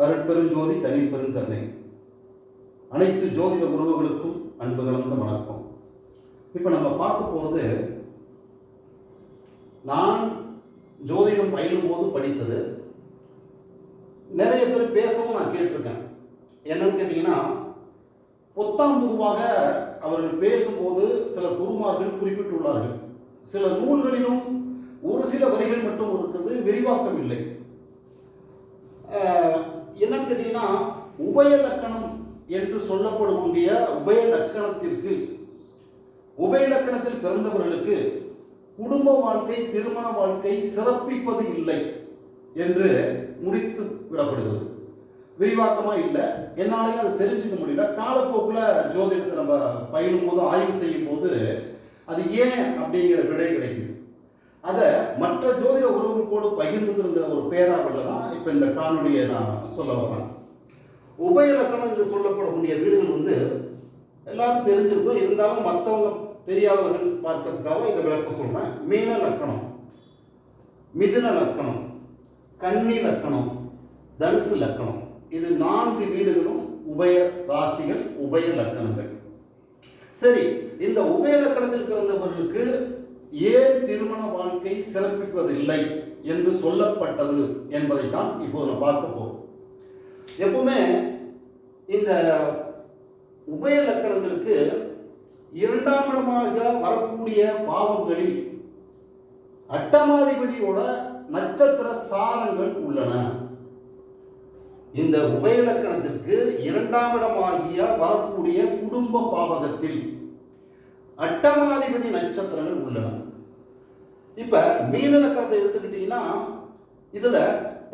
அருட்பெருஞ்சோதி தனிப்பெருங்கருணை அனைத்து ஜோதிட உறவுகளுக்கும் அன்பு கலந்த வணக்கம். இப்போ நம்ம பார்க்க போகிறது நான் ஜோதிடம் பயிலும் போது படித்தது. நிறைய பேர் பேசவும் நான் கேட்டிருக்கேன். என்னன்னு கேட்டிங்கன்னா பொத்தாம் பொதுவாக அவர்கள் பேசும்போது சில குருமார்கள் குறிப்பிட்டுள்ளார்கள். சில நூல்களிலும் ஒரு சில வரிகள் மட்டும் இருக்கிறது விரிவாக்கம் இல்லை. என்னன்னு உபயலக்கணம் என்று சொல்லப்படக்கூடிய உபயலக்கணத்திற்கு உபயலக்கணத்தில் பிறந்தவர்களுக்கு குடும்ப வாழ்க்கை திருமண வாழ்க்கை சிறப்பிப்பது இல்லை என்று முடித்து விடப்படுகிறது. விரிவாக்கமாக இல்லை. என்னாலேயே அதை தெரிஞ்சுக்க முடியல. காலப்போக்கில் ஜோதிடத்தை நம்ம பயிலும் போது ஆய்வு செய்யும் போது அது ஏன் அப்படிங்கிற விடை கிடைக்குது. அதை மற்ற ஜோதிட உறவுகளோடு பகிர்ந்துக்கிற ஒரு பேராவில் தான் இப்போ இந்த காணொலியை நான் சொல்ல வரேன் உபயலக்கணம் என்று சொல்லப்படக்கூடிய வீடுகள் வந்து எல்லாரும் தெரிஞ்சிருக்கும். இருந்தாலும் மற்றவங்க தெரியாதவர்கள் பார்க்கறதுக்காக இதை விளக்கம் சொல்கிறேன் மீன லக்கணம் மிதுன லக்கணம் கன்னி லக்கணம் தனுசு லக்கணம். இது நான்கு வீடுகளும் உபய ராசிகள் உபய லக்கணங்கள். சரி இந்த உபய லக்கணத்தில் பிறந்தவர்களுக்கு ஏன் திருமண வாழ்க்கை சிறப்பிப்பதில்லை என்று சொல்லப்பட்டது என்பதை தான் இப்போது நான் பார்க்க போறோம். எப்பவுமே இந்த உபய லக்கணங்களுக்கு இரண்டாம் இடமாக வரக்கூடிய பாவங்களில் அட்டமாதிபதியோட நட்சத்திர சாரங்கள் உள்ளன. இந்த உபயலக்கணத்திற்கு இரண்டாம் இடமாகிய வரக்கூடிய குடும்ப பாவகத்தில் அட்டமாதிபதி நட்சத்திரங்கள் உள்ளன. இப்ப மீன லக்கணத்தை எடுத்துக்கிட்டீங்கன்னா இதுல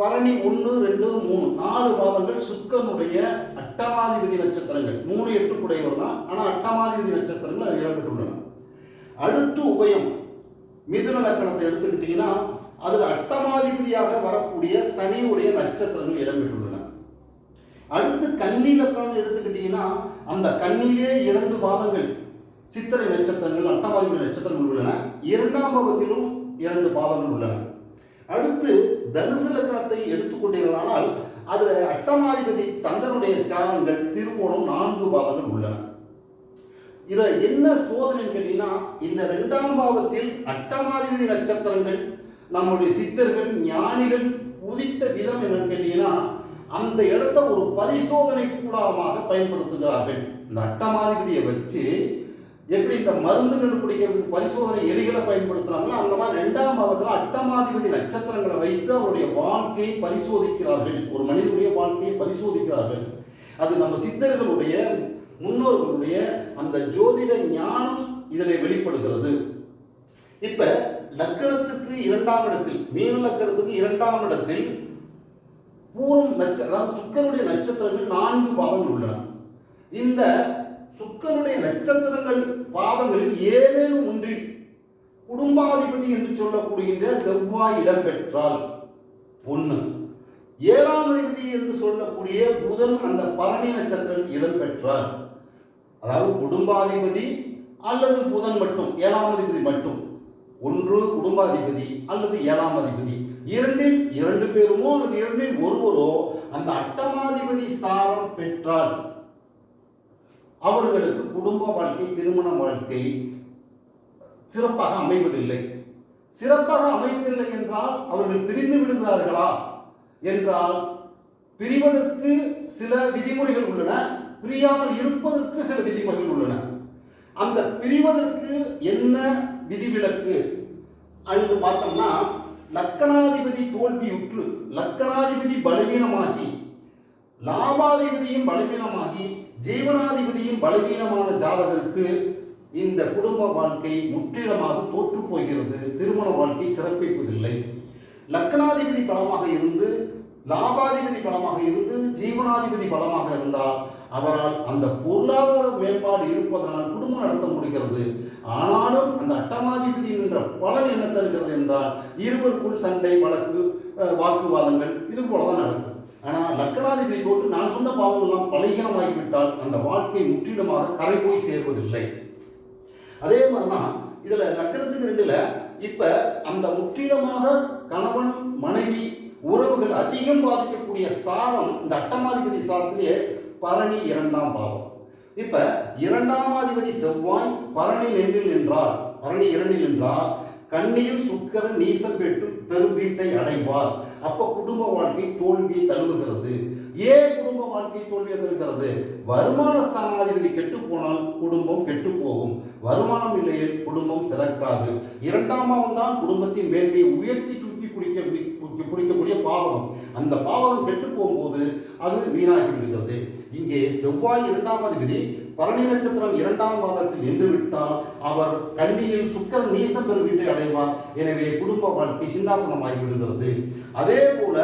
பரணி ஒன்று ரெண்டு மூணு நாலு பாதங்கள் சுக்கனுடைய அட்டமாதிபதி நட்சத்திரங்கள். மூணு எட்டு குடையவர் தான். ஆனால் அட்டமாதிபதி நட்சத்திரங்கள் அதில் இடம்பெற்றுள்ளன. அடுத்து உபயம். மிதுன லக்கணத்தை எடுத்துக்கிட்டீங்கன்னா அதில் அட்டமாதிபதியாக வரக்கூடிய சனியுடைய நட்சத்திரங்கள் இடம்பெற்றுள்ளன. அடுத்து கன்னி லக்கணம் எடுத்துக்கிட்டீங்கன்னா அந்த கண்ணிலே இரண்டு பாதங்கள் சித்திரை நட்சத்திரங்கள் அட்டமாதிபதி நட்சத்திரங்கள் உள்ளன. இரண்டாம் பாவத்திலும் இரண்டு பாதங்கள் உள்ளன. அடுத்து தனுசு லக்னத்தை எடுத்துக்கொண்டீர்களானால் அதுல அட்டமாதிபதி சந்திரனுடைய சாரங்கள் திருவோணம் நான்கு பாதங்கள் உள்ளன. இத என்ன சோதனைன்னு கேட்டீங்கன்னா இந்த ரெண்டாம் பாவத்தில் அட்டமாதிபதி நட்சத்திரங்கள் நம்முடைய சித்தர்கள் ஞானிகள் உதித்த விதம் என்னன்னு கேட்டீங்கன்னா அந்த இடத்த ஒரு பரிசோதனை கூடமாக பயன்படுத்துகிறார்கள். இந்த அட்டமாதிபதியை வச்சு எப்படி இந்த மருந்து கண்டுபிடிக்கிறதுக்கு பரிசோதனை எலிகளை பயன்படுத்துறாங்களோ அந்த மாதிரி ரெண்டாம் பாவத்தில் அட்டமாதிபதி நட்சத்திரங்களை வைத்து அவருடைய வாழ்க்கையை பரிசோதிக்கிறார்கள். ஒரு மனிதனுடைய வாழ்க்கையை பரிசோதிக்கிறார்கள். அது நம்ம சித்தர்களுடைய முன்னோர்களுடைய அந்த ஜோதிட ஞானம் இதில் வெளிப்படுகிறது. இப்ப லக்கணத்துக்கு இரண்டாம் இடத்தில் மீன லக்கணத்துக்கு இரண்டாம் இடத்தில் பூரம் நட்ச அதாவது சுக்கருடைய நட்சத்திரங்கள் நான்கு பாவங்கள் உள்ளன. இந்த சுக்கரனுடைய நட்சத்திரங்கள் பாதங்களில் ஏதேனும் ஒன்றில் குடும்பாதிபதி என்று சொல்லக்கூடிய செவ்வாய் இடம்பெற்றால் ஒன்று ஏழாம் அதிபதி என்று சொல்லக்கூடிய புதன் அந்த பரணி நட்சத்திரம் இடம்பெற்றால் அதாவது குடும்பாதிபதி அல்லது புதன் மட்டும் ஏழாம் அதிபதி மட்டும். ஒன்று குடும்பாதிபதி அல்லது ஏழாம் அதிபதி. இரண்டில் இரண்டு பேருமோ அல்லது இரண்டில் ஒருவரோ அந்த அட்டமாதிபதி சாரம் பெற்றால் அவர்களுக்கு குடும்ப வாழ்க்கை திருமண வாழ்க்கை சிறப்பாக அமைவதில்லை. சிறப்பாக அமைவதில்லை என்றால் அவர்கள் பிரிந்து விடுகிறார்களா? என்றால் பிரிவதற்கு சில விதிமுறைகள் உள்ளன பிரியாமல் இருப்பதற்கு சில விதிமுறைகள் உள்ளன. அந்த பிரிவதற்கு என்ன விதிவிலக்கு? அப்படின்னு பார்த்தோம்னா லக்கணாதிபதி தோல்வியுற்று லக்கணாதிபதி பலவீனமாகி லாபாதிபதியும் பலவீனமாகி ஜீவனாதிபதியும் பலவீனமான ஜாதகருக்கு இந்த குடும்ப வாழ்க்கை முற்றிலுமாக தோற்று போகிறது. திருமண வாழ்க்கை சிறப்பிப்பதில்லை. லக்னாதிபதி பலமாக இருந்து லாபாதிபதி பலமாக இருந்து ஜீவனாதிபதி பலமாக இருந்தால் அவரால் அந்த பொருளாதார மேம்பாடு இருப்பதனால் குடும்பம் நடத்த முடிகிறது. ஆனாலும் அந்த அட்டமாதிபதி என்ற பலன் என்ன தருகிறது என்றால் இருவருக்குள் சண்டை வழக்கு வாக்குவாதங்கள் இது போலதான் நடக்கும். ஆனால் லக்கணாதிபதி போட்டு நான் சொன்ன பாவங்கள்லாம் பலகீனமாகிவிட்டால் அந்த வாழ்க்கை முற்றிலுமாக கரை போய் சேர்வதில்லை. அதே மாதிரிதான் இதில் லக்கணத்துக்கு ரெண்டில் இப்போ அந்த முற்றிலுமாக கணவன் மனைவி உறவுகள் அதிகம் பாதிக்கக்கூடிய சாரம் இந்த அட்டமாதிபதி சாரத்திலே பரணி இரண்டாம் பாவம். இப்ப இரண்டாமாதிபதி செவ்வாய் பரணி ரெண்டில் நின்றார். பரணி இரண்டில் என்றால் கண்ணியில் சுக்கரன் நீசம் பெற்று பெரும் வீட்டை அடைவார். அப்ப குடும்ப வாழ்க்கை தோல்வியை தழுவுகிறது. ஏன் குடும்ப வாழ்க்கை தோல்வியை தருகிறது வருமான ஸ்தானாதிபதி கெட்டு போனால் குடும்பம் கெட்டு போகும். வருமானம் இல்லையே குடும்பம் சிறக்காது. இரண்டாம் பாவம் தான் குடும்பத்தின் மேன்மையை உயர்த்தி தூக்கி குடிக்க குடிக்க- குடிக்கக்கூடிய பாவகம். அந்த பாவகம் கெட்டு போகும்போது அது வீணாகி விடுகிறது. இங்கே செவ்வாய் இரண்டாம் அதிபதி பரணி நட்சத்திரம் இரண்டாம் மாதத்தில் நின்று விட்டால் அவர் கண்ணியில் சுக்கர் நீச பெருவீட்டை வீட்டை அடைவார். எனவே குடும்ப வாழ்க்கை சிந்தாபனமாகி விடுகிறது. அதே போல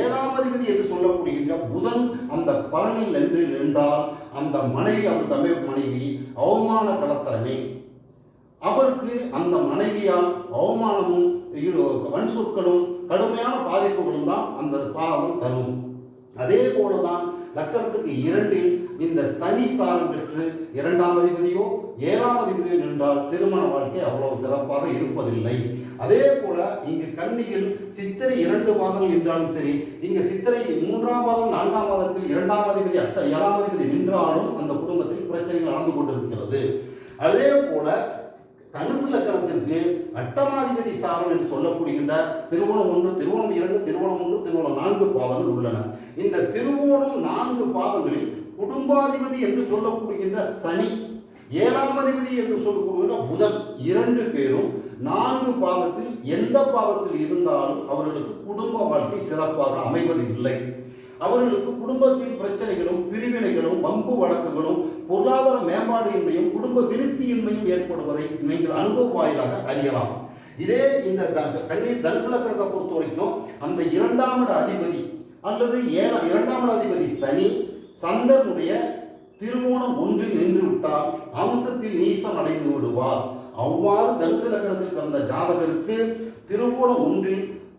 ஏழாம் அதிபதி என்று சொல்லப்படுகின்ற புதன் அந்த பலனில் நின்று நின்றால் அந்த மனைவி அவர் தமிழ் மனைவி அவமான களத்தரமே அவருக்கு அந்த மனைவியால் அவமானமும் வன் சொற்களும் கடுமையான பாதிப்புகளும் தான் அந்த பாவம் தரும். அதே போலதான் லக்கணத்துக்கு இரண்டில் இந்த சனி சாரம் பெற்று இரண்டாம் அதிபதியோ ஏழாம் அதிபதியோ நின்றால் திருமண வாழ்க்கை அவ்வளவு சிறப்பாக இருப்பதில்லை. அதே போல இங்கு கன்னியில் சித்திரை இரண்டு மாதம் நின்றாலும் சரி இங்கு சித்திரை மூன்றாம் மாதம் நான்காம் மாதத்தில் இரண்டாம் அதிபதி அட்ட ஏழாம் அதிபதி நின்றாலும் அந்த குடும்பத்தில் பிரச்சனைகள் நடந்து கொண்டிருக்கிறது. அதே போல தனுசு லக்கணத்திற்கு அட்டமாதிபதி சாரம் என்று சொல்லப்படுகின்ற திருவோணம் ஒன்று திருவோணம் இரண்டு திருவோணம் ஒன்று திருவோணம் நான்கு பாதங்கள் உள்ளன. இந்த திருவோணம் நான்கு பாதங்களில் குடும்பாதிபதி என்று சொல்லப்படுகின்ற சனி ஏழாம் அதிபதி என்று சொல்லப்படுகின்ற புதன் இரண்டு பேரும் நான்கு பாதத்தில் எந்த பாதத்தில் இருந்தாலும் அவர்களுக்கு குடும்ப வாழ்க்கை சிறப்பாக அமைவது இல்லை அவர்களுக்கு குடும்பத்தில் பிரச்சனைகளும் பிரிவினைகளும் வம்பு வழக்குகளும் பொருளாதார மேம்பாடின்மையும் குடும்ப விருத்தியின்மையும் ஏற்படுவதை நீங்கள் அனுபவ வாயிலாக அறியலாம். இதே இந்த கண்ணீர் தரிசனக்கிறத பொறுத்த வரைக்கும் அந்த இரண்டாம் இட அதிபதி அல்லது ஏழா இரண்டாம் இட அதிபதி சனி சந்தனுடைய திருவோணம் ஒன்றில் நின்று விட்டால் அம்சத்தில் நீசம் அடைந்து விடுவார். அவ்வாறு தனுசு லக்கணத்தில் பிறந்த ஜாதகருக்கு திருவோணம் ஒன்றில்